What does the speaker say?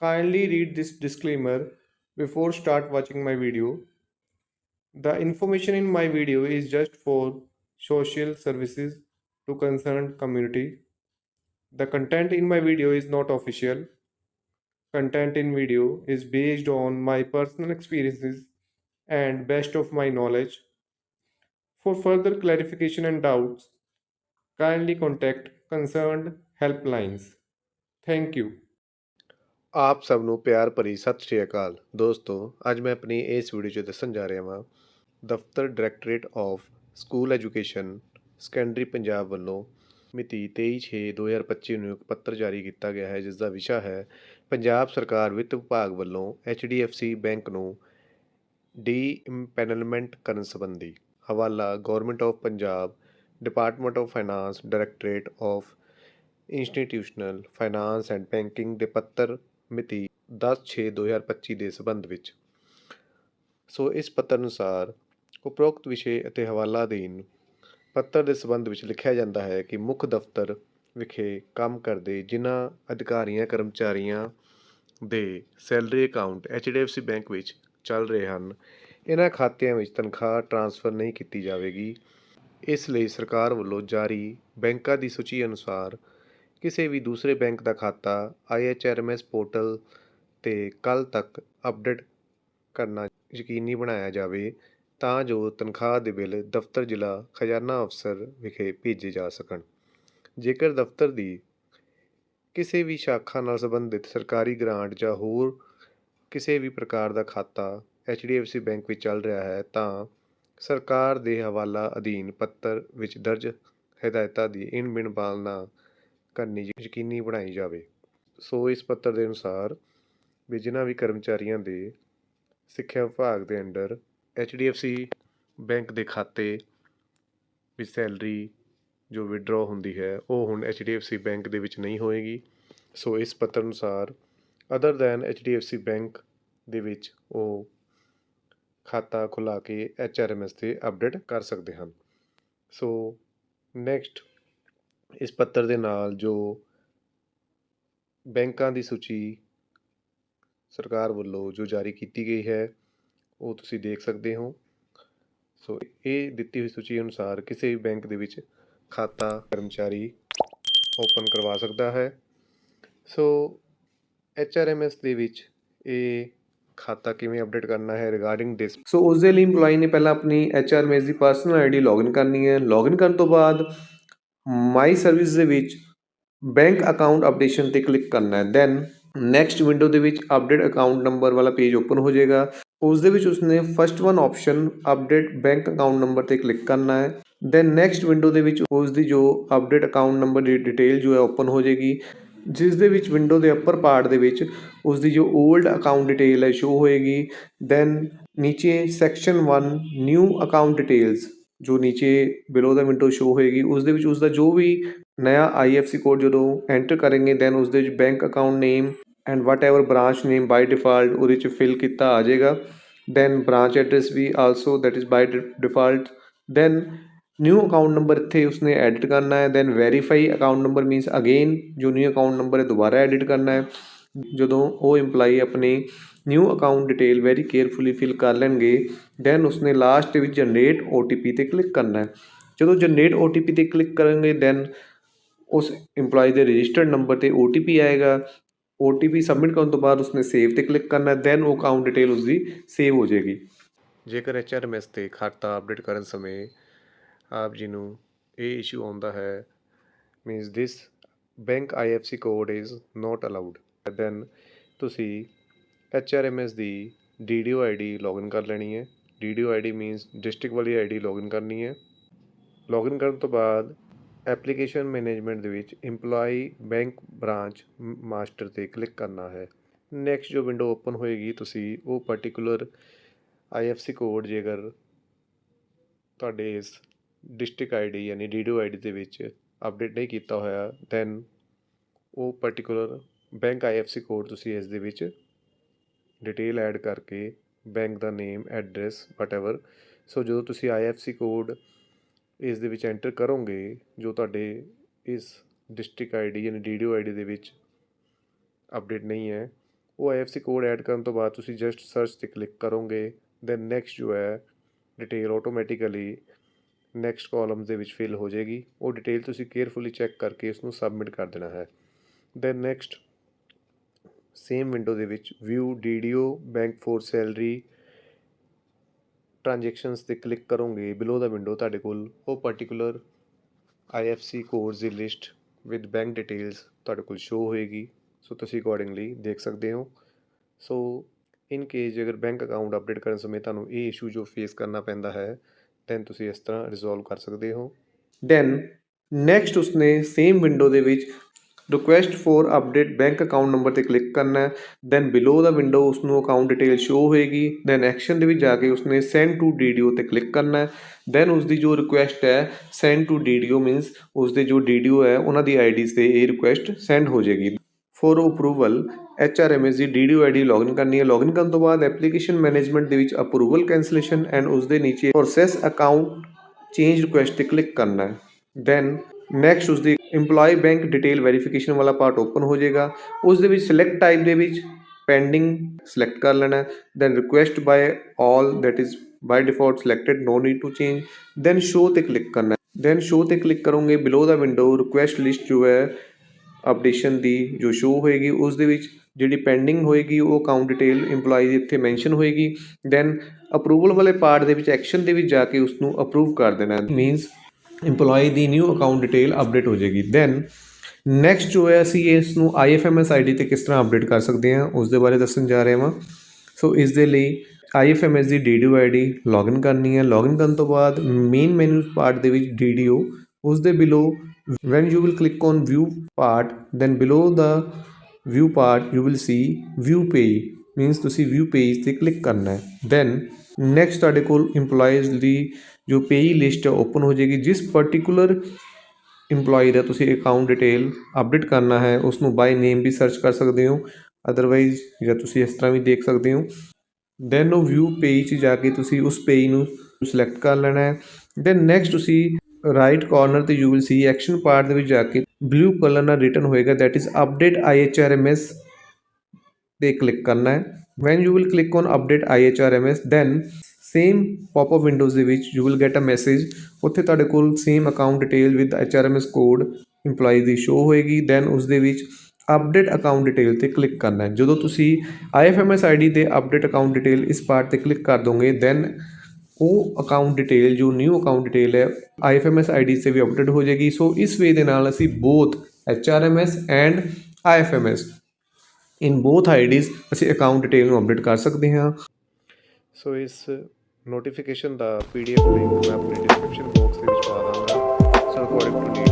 Kindly read this disclaimer before start watching my video. The information in my video is just for social services to concerned community. The content in my video is not official. Content in video is based on my personal experiences and best of my knowledge. For further clarification and doubts, kindly contact concerned helplines. Thank you. ਆਪ ਸਭ ਨੂੰ ਪਿਆਰ ਭਰੀ ਸਤਿ ਸ਼੍ਰੀ ਅਕਾਲ। ਦੋਸਤੋ, ਅੱਜ ਮੈਂ ਆਪਣੀ ਇਸ ਵੀਡੀਓ 'ਚ ਦੱਸਣ ਜਾ ਰਿਹਾ ਹਾਂ ਦਫ਼ਤਰ directorate of school education, secondary Punjab ਵੱਲੋਂ ਮਿਤੀ 23/6/2025 ਨੂੰ ਇੱਕ ਪੱਤਰ ਜਾਰੀ ਕੀਤਾ ਗਿਆ ਹੈ ਜਿਸ ਦਾ ਵਿਸ਼ਾ ਹੈ, ਪੰਜਾਬ ਸਰਕਾਰ ਵਿੱਤ ਵਿਭਾਗ ਵੱਲੋਂ HDFC ਬੈਂਕ ਨੂੰ ਡੀ ਇੰਪੈਨਲਮੈਂਟ ਕਰਨ ਸੰਬੰਧੀ ਹਵਾਲਾ government of Punjab, department of finance, directorate of institutional finance and banking ਦੇ ਪੱਤਰ ਮਿਤੀ 10/6/2025 ਦੇ ਸਬੰਧ ਵਿੱਚ। ਸੋ ਇਸ ਪੱਤਰ ਅਨੁਸਾਰ ਉਪਰੋਕਤ ਵਿਸ਼ੇ ਅਤੇ ਹਵਾਲਾ ਅਧੀਨ ਪੱਤਰ ਦੇ ਸਬੰਧ ਵਿੱਚ ਲਿਖਿਆ ਜਾਂਦਾ ਹੈ ਕਿ ਮੁੱਖ ਦਫ਼ਤਰ ਵਿਖੇ ਕੰਮ ਕਰਦੇ ਜਿਨ੍ਹਾਂ ਅਧਿਕਾਰੀਆਂ, ਕਰਮਚਾਰੀਆਂ ਦੇ ਸੈਲਰੀ ਅਕਾਊਂਟ HDFC ਬੈਂਕ ਵਿੱਚ ਚੱਲ ਰਹੇ ਹਨ, ਇਹਨਾਂ ਖਾਤਿਆਂ ਵਿੱਚ ਤਨਖਾਹ ਟ੍ਰਾਂਸਫਰ ਨਹੀਂ ਕੀਤੀ ਜਾਵੇਗੀ। ਇਸ ਲਈ ਸਰਕਾਰ ਵੱਲੋਂ ਜਾਰੀ ਬੈਂਕਾਂ ਦੀ ਸੂਚੀ ਅਨੁਸਾਰ ਕਿਸੇ ਵੀ ਦੂਸਰੇ ਬੈਂਕ ਦਾ ਖਾਤਾ IHRMS ਪੋਰਟਲ ਤੇ ਕੱਲ੍ਹ ਤੱਕ ਅਪਡੇਟ ਕਰਨਾ ਯਕੀਨੀ ਬਣਾਇਆ ਜਾਵੇ, ਤਾਂ ਜੋ ਤਨਖਾਹ ਦੇ ਬਿੱਲ ਦਫ਼ਤਰ ਜ਼ਿਲ੍ਹਾ ਖਜ਼ਾਨਾ ਅਫਸਰ ਵਿਖੇ ਭੇਜੇ ਜਾ ਸਕਣ। ਜੇਕਰ ਦਫ਼ਤਰ ਦੀ ਕਿਸੇ ਵੀ ਸ਼ਾਖਾ ਨਾਲ ਸੰਬੰਧਿਤ ਸਰਕਾਰੀ ਗ੍ਰਾਂਟ ਜਾਂ ਹੋਰ ਕਿਸੇ ਵੀ ਪ੍ਰਕਾਰ ਦਾ ਖਾਤਾ HDFC ਬੈਂਕ ਵਿੱਚ ਚੱਲ ਰਿਹਾ ਹੈ, ਤਾਂ ਸਰਕਾਰ ਦੇ ਹਵਾਲਾ ਅਧੀਨ ਪੱਤਰ ਵਿੱਚ ਦਰਜ ਹਦਾਇਤਾਂ ਦੀ ਇਨ ਬਿਨ ਪਾਲਣਾ ਕਰਨੀ ਯਕੀਨੀ ਬਣਾਈ ਜਾਵੇ। ਸੋ ਇਸ ਪੱਤਰ ਦੇ ਅਨੁਸਾਰ ਵੀ ਜਿਨ੍ਹਾਂ ਵੀ ਕਰਮਚਾਰੀਆਂ ਦੇ ਸਿੱਖਿਆ ਵਿਭਾਗ ਦੇ ਅੰਡਰ HDFC ਬੈਂਕ ਦੇ ਖਾਤੇ ਵੀ ਸੈਲਰੀ ਜੋ ਵਿਡਰਾਅ ਹੁੰਦੀ ਹੈ, ਉਹ ਹੁਣ HDFC ਬੈਂਕ ਦੇ ਵਿੱਚ ਨਹੀਂ ਹੋਏਗੀ। ਸੋ ਇਸ ਪੱਤਰ ਅਨੁਸਾਰ ਅਦਰ ਦੈਨ HDFC ਬੈਂਕ ਦੇ ਵਿੱਚ ਉਹ ਖਾਤਾ ਖੁਲਾ ਕੇ HRMS ਤੇ ਅਪਡੇਟ ਕਰ ਸਕਦੇ ਹਨ। ਸੋ ਨੈਕਸਟ ਇਸ ਪੱਤਰ ਦੇ ਨਾਲ ਜੋ ਬੈਂਕਾਂ ਦੀ ਸੂਚੀ ਸਰਕਾਰ ਵੱਲੋਂ ਜੋ ਜਾਰੀ ਕੀਤੀ ਗਈ ਹੈ, ਉਹ ਤੁਸੀਂ ਦੇਖ ਸਕਦੇ ਹੋ। ਸੋ ਇਹ ਦਿੱਤੀ ਹੋਈ ਸੂਚੀ ਅਨੁਸਾਰ ਕਿਸੇ ਵੀ ਬੈਂਕ ਦੇ ਵਿੱਚ ਖਾਤਾ ਕਰਮਚਾਰੀ ਓਪਨ ਕਰਵਾ ਸਕਦਾ ਹੈ। ਸੋ HRMS ਦੇ ਵਿੱਚ ਇਹ ਖਾਤਾ ਕਿਵੇਂ ਅਪਡੇਟ ਕਰਨਾ ਹੈ ਰਿਗਾਰਡਿੰਗ ਦਿਸ ਸੋ ਉਸ ਦੇ ਲਈ EMPLOYEE ਨੇ ਪਹਿਲਾਂ ਆਪਣੀ HRMS ਦੀ ਪਰਸਨਲ ਆਈਡੀ ਲੌਗਇਨ ਕਰਨੀ ਹੈ। ਲੌਗਇਨ ਕਰਨ ਤੋਂ ਬਾਅਦ ਮਾਈ ਸਰਵਿਸ ਦੇ ਵਿੱਚ ਬੈਂਕ ਅਕਾਊਂਟ ਅਪਡੇਸ਼ਨ ਤੇ ਕਲਿੱਕ ਕਰਨਾ ਹੈ। ਦੈਨ ਨੈਕਸਟ ਵਿੰਡੋ ਦੇ ਵਿੱਚ ਅਪਡੇਟ ਅਕਾਊਂਟ ਨੰਬਰ ਵਾਲਾ ਪੇਜ ਓਪਨ ਹੋ ਜਾਏਗਾ। ਉਸ ਦੇ ਵਿੱਚ ਉਸਨੇ first one option update bank account number ਤੇ ਕਲਿੱਕ ਕਰਨਾ ਹੈ। ਦੈਨ ਨੈਕਸਟ ਵਿੰਡੋ ਦੇ ਵਿੱਚ ਉਸ ਦੀ ਜੋ ਅਪਡੇਟ ਅਕਾਊਂਟ ਨੰਬਰ ਦੀ ਡਿਟੇਲ ਜੋ ਹੈ ਓਪਨ ਹੋ ਜਾਏਗੀ। ਜਿਸ ਦੇ ਵਿੱਚ ਵਿੰਡੋ ਦੇ ਅੱਪਰ ਪਾਰਟ ਦੇ ਵਿੱਚ ਉਸ ਦੀ ਜੋ 올ਡ ਅਕਾਊਂਟ ਡਿਟੇਲ ਹੈ ਸ਼ੋ ਹੋਏਗੀ। ਦੈਨ ਨੀਚੇ ਸੈਕਸ਼ਨ 1 ਨਿਊ ਅਕਾਊਂਟ ਡਿਟੇਲਸ ਜੋ ਨੀਚੇ ਬਿਲੋ ਦਾ ਵਿੰਡੋ ਸ਼ੋ ਹੋਏਗੀ, ਉਸ ਦੇ ਵਿੱਚ ਉਸ ਦਾ ਜੋ ਵੀ ਨਇਆ ਆਈਐਫਸੀ ਕੋਡ ਜਦੋਂ ਐਂਟਰ ਕਰਾਂਗੇ ਦੈਨ ਉਸ ਦੇ ਵਿੱਚ bank account name and whatever branch name by default ਉਹਦੇ ਚ ਫਿਲ ਕੀਤਾ ਆ ਜਾਏਗਾ। Then branch address we also that is by default then new account number ਇੱਥੇ ਉਸਨੇ ਐਡਿਟ ਕਰਨਾ ਹੈ। Then verify account number means again ਜੋ ਨਿਊ ਅਕਾਊਂਟ ਨੰਬਰ ਹੈ, ਦੁਬਾਰਾ ਐਡਿਟ ਕਰਨਾ ਹੈ। ਜਦੋਂ ਉਹ EMPLOYEE ਆਪਣੀ new account detail very carefully fill ਕਰ ਲੈਣਗੇ ਦੈਨ ਉਸਨੇ ਲਾਸਟ ਵਿੱਚ ਜਨਰੇਟ OTP ਤੇ ਕਲਿੱਕ ਕਰਨਾ ਹੈ। ਜਦੋਂ ਜਨਰੇਟ OTP ਤੇ ਕਲਿੱਕ ਕਰਾਂਗੇ ਦੈਨ ਉਸ EMPLOYEE ਦੇ ਰਜਿਸਟਰਡ ਨੰਬਰ ਤੇ OTP ਆਏਗਾ। OTP ਸਬਮਿਟ ਕਰਨ ਤੋਂ ਬਾਅਦ ਉਸਨੇ ਸੇਵ ਤੇ ਕਲਿੱਕ ਕਰਨਾ ਹੈ ਦੈਨ ਉਹ ਅਕਾਊਂਟ ਡਿਟੇਲ ਉਸਦੀ ਸੇਵ ਹੋ ਜਾਏਗੀ। ਜੇਕਰ HRMS ਤੇ ਖਾਤਾ ਅਪਡੇਟ ਕਰਨ ਸਮੇਂ ਆਪ ਜੀ ਨੂੰ ਇਹ ਇਸ਼ੂ ਆਉਂਦਾ ਹੈ means this bank IFC code is not allowed then ਤੁਸੀਂ HRMS the D D O I D login ਕਰ ਲੈਣੀ ਹੈ। D D O I D means district ਵਾਲੀ ਆਈ ਡੀ ਲੌਗਇਨ ਕਰਨੀ ਹੈ। ਲੌਗਇਨ ਕਰਨ ਤੋਂ ਬਾਅਦ ਐਪਲੀਕੇਸ਼ਨ ਮੈਨੇਜਮੈਂਟ ਦੇ ਵਿੱਚ EMPLOYEE ਬੈਂਕ ਬ੍ਰਾਂਚ ਮਾਸਟਰ ਤੇ ਕਲਿੱਕ ਕਰਨਾ ਹੈ। ਨੈਕਸਟ ਜੋ ਵਿੰਡੋ ਓਪਨ ਹੋਏਗੀ, ਤੁਸੀਂ ਉਹ ਪਾਰਟਿਕੂਲਰ IFC ਕੋਡ ਜੇਕਰ ਤੁਹਾਡੇ ਇਸ ਡਿਸਟ੍ਰਿਕਟ ਆਈਡੀ ਯਾਨੀ ਡੀਡੀਓ ਆਈਡੀ ਦੇ ਵਿੱਚ ਅਪਡੇਟ ਨਹੀਂ ਕੀਤਾ ਹੋਇਆ ਦੈਨ ਉਹ ਪਾਰਟਿਕੂਲਰ ਬੈਂਕ ਆਈਐਫਸੀ ਕੋਡ ਤੁਸੀਂ ਇਸ ਦੇ ਵਿੱਚ ਡਿਟੇਲ ਐਡ ਕਰਕੇ ਬੈਂਕ ਦਾ ਨੇਮ, ਐਡਰੈਸ ਵਟਐਵਰ ਸੋ ਜਦੋਂ ਤੁਸੀਂ ਆਈਐਫਸੀ ਕੋਡ ਇਸ ਦੇ ਵਿੱਚ ਐਂਟਰ ਕਰੋਗੇ, ਜੋ ਤੁਹਾਡੇ ਇਸ ਡਿਸਟ੍ਰਿਕਟ ਆਈਡੀ ਯਾਨੀ ਡੀਡੀਓ ਆਈਡੀ ਦੇ ਵਿੱਚ ਅਪਡੇਟ ਨਹੀਂ ਹੈ, ਉਹ ਆਈਐਫਸੀ ਕੋਡ ਐਡ ਕਰਨ ਤੋਂ ਬਾਅਦ ਤੁਸੀਂ ਜਸਟ ਸਰਚ ਤੇ ਕਲਿੱਕ ਕਰੋਗੇ। ਦੈਨ ਨੈਕਸਟ ਜੋ ਹੈ ਡਿਟੇਲ ਆਟੋਮੈਟਿਕਲੀ ਨੈਕਸਟ ਕਾਲਮਸ ਦੇ ਵਿੱਚ ਫਿਲ ਹੋ ਜਾਏਗੀ। ਉਹ ਡਿਟੇਲ ਤੁਸੀਂ ਕੇਅਰਫੁਲੀ ਚੈੱਕ ਕਰਕੇ ਇਸ ਨੂੰ ਸਬਮਿਟ ਕਰ ਦੇਣਾ ਹੈ। ਦੈਨ ਨੈਕਸਟ ਸੇਮ ਵਿੰਡੋ ਦੇ ਵਿੱਚ view D D O bank for salary transactions ਤੇ ਕਲਿੱਕ ਕਰੋਗੇ ਬਿਲੋ ਦਾ ਵਿੰਡੋ ਤੁਹਾਡੇ ਕੋਲ ਉਹ ਪਾਰਟਿਕੂਲਰ ਸੀ ਕੋਡਸ ਦੀ ਲਿਸਟ ਵਿਦ ਬੈਂਕ ਡਿਟੇਲਸ ਤੁਹਾਡੇ ਕੋਲ ਸ਼ੋ ਹੋਏਗੀ। ਸੋ ਤੁਸੀਂ ਅਕੋਰਡਿੰਗਲੀ ਦੇਖ ਸਕਦੇ ਹੋ। ਸੋ ਇਨ ਕੇਸ ਜੇ ਬੈਂਕ ਅਕਾਊਂਟ ਅਪਡੇਟ ਕਰਨ ਸਮੇਂ ਤੁਹਾਨੂੰ ਇਹ ਇਸ਼ੂ ਜੋ ਫੇਸ ਕਰਨਾ ਪੈਂਦਾ ਹੈ ਦੈਨ ਤੁਸੀਂ ਇਸ ਤਰ੍ਹਾਂ ਰਿਜ਼ੋਲਵ ਕਰ ਸਕਦੇ ਹੋ। ਦੈਨ ਨੈਕਸਟ ਉਸਨੇ ਸੇਮ ਵਿੰਡੋ ਦੇ ਵਿੱਚ request for update bank account number ਤੇ ਕਲਿੱਕ ਕਰਨਾ ਹੈ। ਦੈਨ ਬਿਲੋ ਦਾ ਵਿੰਡੋ ਉਸ ਨੂੰ ਅਕਾਊਂਟ ਡਿਟੇਲ ਸ਼ੋ ਹੋਏਗੀ। ਦੈਨ ਐਕਸ਼ਨ ਦੇ ਵਿੱਚ ਜਾ ਕੇ ਉਸਨੇ ਸੈਂਡ ਟੂ ਡੀਡੀਓ ਤੇ ਕਲਿੱਕ ਕਰਨਾ ਹੈ। ਦੈਨ ਉਸ ਦੀ ਜੋ ਰਿਕੁਐਸਟ ਹੈ ਸੈਂਡ ਟੂ ਡੀਡੀਓ ਮੀਨਸ ਉਸ ਦੇ ਜੋ ਡੀਡੀਓ ਹੈ, ਉਹਨਾਂ ਦੀ ਆਈਡੀਜ਼ ਤੇ ਇਹ ਰਿਕੁਐਸਟ ਸੈਂਡ ਹੋ ਜਾਏਗੀ। ਫॉर ਅਪਰੂਵਲ HRMS ਦੀ DDO ID ਲੌਗਇਨ ਕਰਨੀ ਹੈ। ਲੌਗਇਨ ਕਰਨ ਤੋਂ ਬਾਅਦ ਐਪਲੀਕੇਸ਼ਨ ਮੈਨੇਜਮੈਂਟ ਦੇ ਵਿੱਚ ਅਪਰੂਵਲ ਕੈਂਸਲੇਸ਼ਨ ਐਂਡ ਉਸ ਦੇ ਨੀਚੇ ਪ੍ਰੋਸੈਸ ਅਕਾਊਂਟ ਚੇਂਜ ਰਿਕੁਐਸਟ ਤੇ ਕਲਿੱਕ ਕਰਨਾ ਹੈ। ਦੈਨ ਨੈਕਸਟ ਉਸ ਦੀ EMPLOYE ਬੈਂਕ ਡਿਟੇਲ ਵੈਰੀਫਿਕੇਸ਼ਨ ਵਾਲਾ ਪਾਰਟ ਓਪਨ ਹੋ ਜਾਏਗਾ। ਉਸ ਦੇ ਵਿੱਚ ਸਿਲੈਕਟ ਟਾਈਪ ਦੇ ਵਿੱਚ ਪੈਂਡਿੰਗ ਸਿਲੈਕਟ ਕਰ ਲੈਣਾ then request by all that is by default selected no need to change then show ਤੇ ਕਲਿੱਕ ਕਰਨਾ ਦੈਨ ਸ਼ੋ ਤੇ ਕਲਿੱਕ ਕਰੋਗੇ ਬਿਲੋ ਦਾ ਵਿੰਡੋ ਰਿਕੁਐਸਟ ਲਿਸਟ ਜੋ ਹੈ ਅਪਡੇਸ਼ਨ ਦੀ ਜੋ ਸ਼ੋ ਹੋਏਗੀ ਉਸ ਦੇ ਵਿੱਚ ਜਿਹੜੀ ਪੈਂਡਿੰਗ ਹੋਏਗੀ, ਉਹ ਅਕਾਊਂਟ ਡਿਟੇਲ EMPLOYE ਦੀ ਇੱਥੇ ਮੈਂਸ਼ਨ ਹੋਏਗੀ। ਦੈਨ ਅਪਰੂਵਲ ਵਾਲੇ ਪਾਰਟ ਦੇ ਵਿੱਚ ਐਕਸ਼ਨ ਦੇ ਵਿੱਚ ਜਾ ਕੇ ਉਸ ਨੂੰ ਅਪਰੂਵ ਕਰ ਦੇਣਾ ਮੀਨਸ EMPLOYE ਦੀ ਨਿਊ ਅਕਾਊਂਟ ਡਿਟੇਲ ਅਪਡੇਟ ਹੋ ਜਾਏਗੀ ਦੈਨ ਨੈਕਸਟ ਜੋ ਹੈ ਅਸੀਂ ਇਸ ਨੂੰ IFMS ID ਤੇ ਕਿਸ ਤਰ੍ਹਾਂ ਅਪਡੇਟ ਕਰ ਸਕਦੇ ਹਾਂ ਉਸ ਦੇ ਬਾਰੇ ਦੱਸਣ ਜਾ ਰਹੇ ਹਾਂ ਸੋ ਇਸ ਦੇ ਲਈ IFMS ਦੀ DDO ID ਲੌਗਇਨ ਕਰਨੀ ਹੈ ਲੌਗਇਨ ਕਰਨ ਤੋਂ ਬਾਅਦ ਮੇਨ ਮੈਨੂ ਪਾਰਟ ਦੇ ਵਿੱਚ DDO ਉਸ ਦੇ below when you will click on view part then below the view part you will see view page means ਤੁਸੀਂ view page ਤੇ ਕਲਿੱਕ ਕਰਨਾ ਹੈ then next ਤੁਹਾਡੇ ਕੋਲ EMPLOYEES ਦੀ ਜੋ ਪੇਈ ਲਿਸਟ ਹੈ ਓਪਨ ਹੋ ਜਾਏਗੀ ਜਿਸ ਪਾਰਟਿਕੂਲਰ EMPLOYEE ਦਾ ਤੁਸੀਂ ਅਕਾਊਂਟ ਡਿਟੇਲ ਅਪਡੇਟ ਕਰਨਾ ਹੈ ਉਸ ਨੂੰ ਬਾਈ ਨੇਮ ਵੀ ਸਰਚ ਕਰ ਸਕਦੇ ਹੋ ਅਦਰਵਾਈਜ਼ ਜਾਂ ਤੁਸੀਂ ਇਸ ਤਰ੍ਹਾਂ ਵੀ ਦੇਖ ਸਕਦੇ ਹੋ ਦੈਨ ਉਹ ਵਿਊ ਪੇਜ 'ਚ ਜਾ ਕੇ ਤੁਸੀਂ ਉਸ ਪੇਜ ਨੂੰ ਸਿਲੈਕਟ ਕਰ ਲੈਣਾ ਹੈ ਦੈਨ ਨੈਕਸਟ ਤੁਸੀਂ ਰਾਈਟ ਕਾਰਨਰ ਤੇ you will see action part ਦੇ ਵਿੱਚ ਜਾ ਕੇ ਬਲੂ ਕਲਰ ਨਾਲ ਰਿਟਨ ਹੋਏਗਾ that is update IHRMS ਤੇ ਕਲਿੱਕ ਕਰਨਾ ਹੈ when you will click on update IHRMS then same pop windows ਦੇ ਵਿੱਚ you will get a message ਉੱਥੇ ਤੁਹਾਡੇ ਕੋਲ same account detail with HRMS code EMPLOYE ਦੀ ਸ਼ੋ ਹੋਏਗੀ। ਦੈਨ ਉਸ ਦੇ ਵਿੱਚ ਅਪਡੇਟ ਅਕਾਊਂਟ ਡਿਟੇਲ ਤੇ ਕਲਿੱਕ ਕਰਨਾ ਹੈ। ਜਦੋਂ ਤੁਸੀਂ IFMS ID ਤੇ ਅਪਡੇਟ ਅਕਾਊਂਟ ਡਿਟੇਲ ਇਸ ਪਾਰਟ ਤੇ ਕਲਿੱਕ ਕਰ ਦੋਗੇ, then ਉਹ ਅਕਾਊਂਟ ਡਿਟੇਲ ਜੋ ਨਿਊ ਅਕਾਊਂਟ ਡਿਟੇਲ ਹੈ IFMS ID ਸੇ ਵੀ ਅਪਡੇਟ ਹੋ ਜਾਏਗੀ। ਸੋ ਇਸ ਵੇ ਦੇ ਨਾਲ ਅਸੀਂ both HRMS and IFMS in both IDs ਅਸੀਂ ਅਕਾਊਂਟ ਡਿਟੇਲ ਨੂੰ ਅਪਡੇਟ ਕਰ ਸਕਦੇ ਹਾਂ। ਸੋ ਇਸ ਨੋਟੀਫਿਕੇਸ਼ਨ ਦਾ ਪੀਡੀਐਫ ਲਿੰਕ ਮੈਂ ਆਪਣੀ ਡਿਸਕ੍ਰਿਪਸ਼ਨ ਬਾਕਸ ਦੇ ਵਿੱਚ ਪਾ ਦਾਂਗਾ। So according to